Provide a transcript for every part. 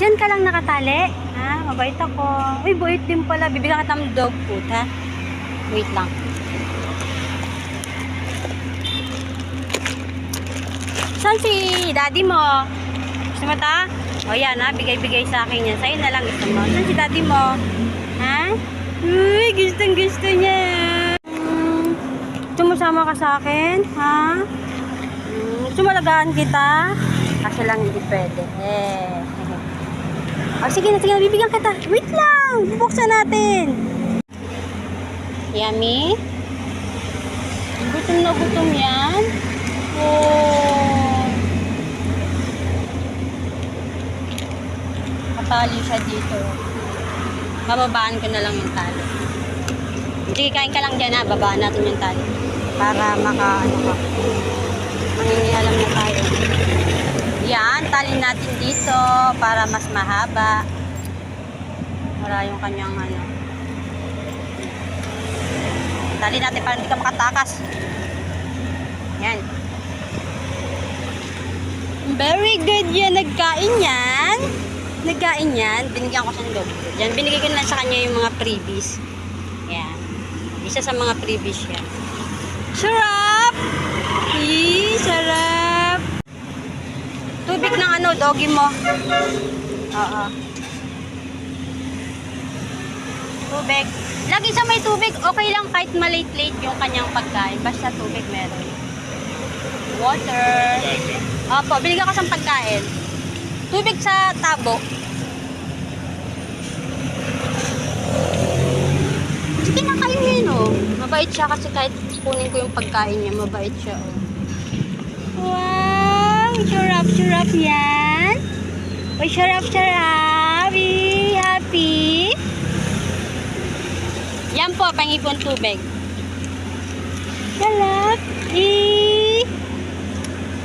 Diyan ka lang nakatali? Ha? Mabait ako. Uy, bait din pala. Bibigyan kita ng dog food, ha? Wait lang. Saan si daddy mo? Gusto mo ta? O yan ha, bigay-bigay sa akin yan. Sa'yo na lang gusto mo. Saan si daddy mo? Ha? Uy, gustong gusto niya. Hmm, Gusto mo sama ka sa akin? Ha? Hmm, Gusto mo alagaan kita? Kaso lang hindi pwede. Eh. O sige na, sige na, bibigyan kita. Wait lang, bubuksan natin. Yummy? Gutom na gutom yan. Oh. Katali siya dito. Bababaan ko na lang yung tali. Sige, kain ka lang dyan ha. Babaan natin yung tali. Para maka, ano ka. Tali natin dito para mas mahaba. Para yung kanyang ano. Tali natin para hindi ka makatakas. Yan. Very good yan. Nagkain yan. Nagkain yan. Binigyan ko siya ng food. Yan, binigay ko na sa kanya yung mga freebies. Yan. Isa sa mga freebies yan. Sarap! Ee, sarap! Tubig ng ano, doggy mo. Oo. Tubig. Lagi sa may tubig, okay lang kahit malate-late yung kanyang pagkain. Basta tubig meron. Water. Opo, binigyan ko sa pagkain. Tubig sa tabo. Sige na kayo yun, oh. Mabait siya kasi kahit kunin ko yung pagkain niya, mabait siya, oh. Wow! Sarap-sarap yan. Uy, sarap-sarap. Eh, Happy. Yan po, pangipon tubig. Sarap. Eh.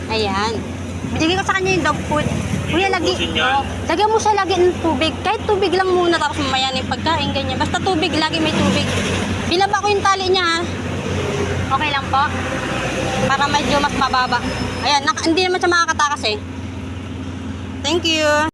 Ayan. Binigay ko sa kanya yung dog food. Kuya, lagi, oh, lagyan mo siya lagi ng tubig. Kahit tubig lang muna, tapos mamaya na yung pagkain, ganyan. Basta tubig, lagi may tubig. Binaba ko yung tali niya, ha? Okay lang po? Para medyo mas mababa. Ayan, hindi naman siya makakatakas eh. Thank you.